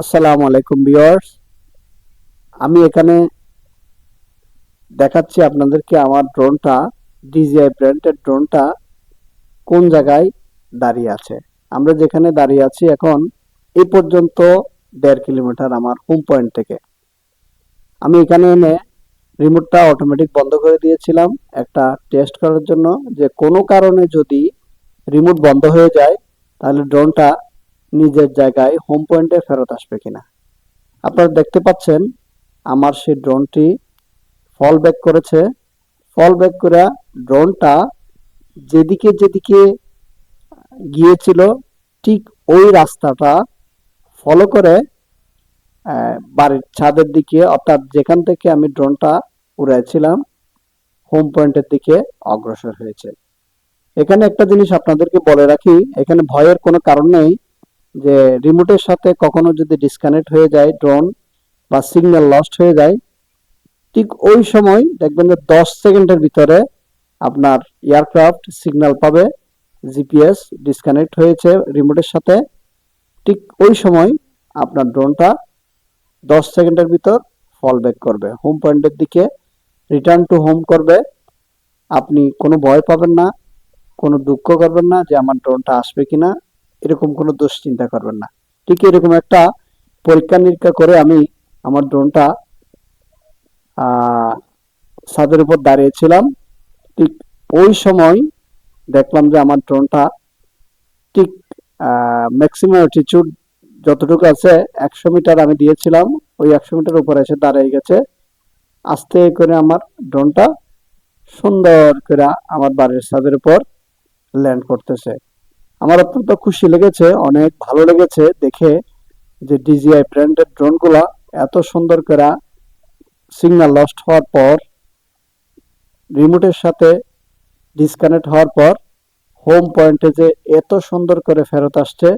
আসসালামু আলাইকুম ভিউয়ার্স। আমি এখানে দেখাচ্ছি আপনাদেরকে আমার ড্রোনটা ডিজিআই ব্র্যান্ডের ড্রোনটা কোন জায়গায় দাঁড়িয়ে আছে। আমরা যেখানে দাঁড়িয়ে আছি এখন এই পর্যন্ত দেড় কিলোমিটার আমার হোম পয়েন্ট থেকে। আমি এখানে এনে রিমোটটা অটোমেটিক বন্ধ করে দিয়েছিলাম একটা টেস্ট করার জন্য যে কোনো কারণে যদি রিমোট বন্ধ হয়ে যায়, তাহলে ড্রোনটা নিজের জায়গায় হোম পয়েন্টে ফেরত আসবে কিনা। আপনারা দেখতে পাচ্ছেন, আমার সেই ড্রোনটি ফল ব্যাক করেছে। ফল ব্যাক করে ড্রোনটা যেদিকে যেদিকে গিয়েছিল, ঠিক ওই রাস্তাটা ফলো করে বাড়ির ছাদের দিকে, অর্থাৎ যেখান থেকে আমি ড্রোনটা উড়াইছিলাম হোম পয়েন্টের দিকে অগ্রসর হয়েছে। এখানে একটা জিনিস আপনাদেরকে বলে রাখি, এখানে ভয়ের কোনো কারণ নেই। যে রিমোটের সাথে কখনো যদি ডিসকানেক্ট হয়ে যায় ড্রোন বা সিগন্যাল লস্ট হয়ে যায়, ঠিক ওই সময় দেখবেন যে দশ সেকেন্ডের ভিতরে আপনার এয়ারক্রাফট সিগন্যাল পাবে জিপিএস ডিসকানেক্ট হয়েছে রিমোটের সাথে, ঠিক ওই সময় আপনার ড্রোনটা দশ সেকেন্ডের ভিতর ফল ব্যাক করবে। হোম পয়েন্টের দিকে রিটার্ন টু হোম করবে। আপনি কোনো ভয় পাবেন না, কোনো দুঃখ করবেন না যে আমার ড্রোনটা আসবে কিনা। এরকম কোনো দোষ চিন্তা করবেন না। ঠিক এরকম একটা পরীক্ষা নিরীক্ষা করে আমি আমার ড্রোনটা ছাদের উপর দাঁড়িয়েছিলাম। ঠিক ওই সময় দেখলাম যে আমার ড্রোনটা ঠিক ম্যাক্সিমাম অ্যাটিটিউড যতটুকু আছে একশো মিটার আমি দিয়েছিলাম। ওই একশো মিটার উপরে এসে দাঁড়িয়ে গেছে। আস্তে করে আমার ড্রোনটা সুন্দর করে আমার বাড়ির ছাদের উপর ল্যান্ড করতেছে। আমার অত্যন্ত খুশি লেগেছে, অনেক ভালো লেগেছে দেখে যে ডিজিআই ব্র্যান্ডের ড্রোনগুলা এত সুন্দর করে সিগন্যাল লস্ট হওয়ার পর রিমোটের সাথে ডিসকানেক্ট হওয়ার পর হোম পয়েন্টে যে এত সুন্দর করে ফেরত আসছে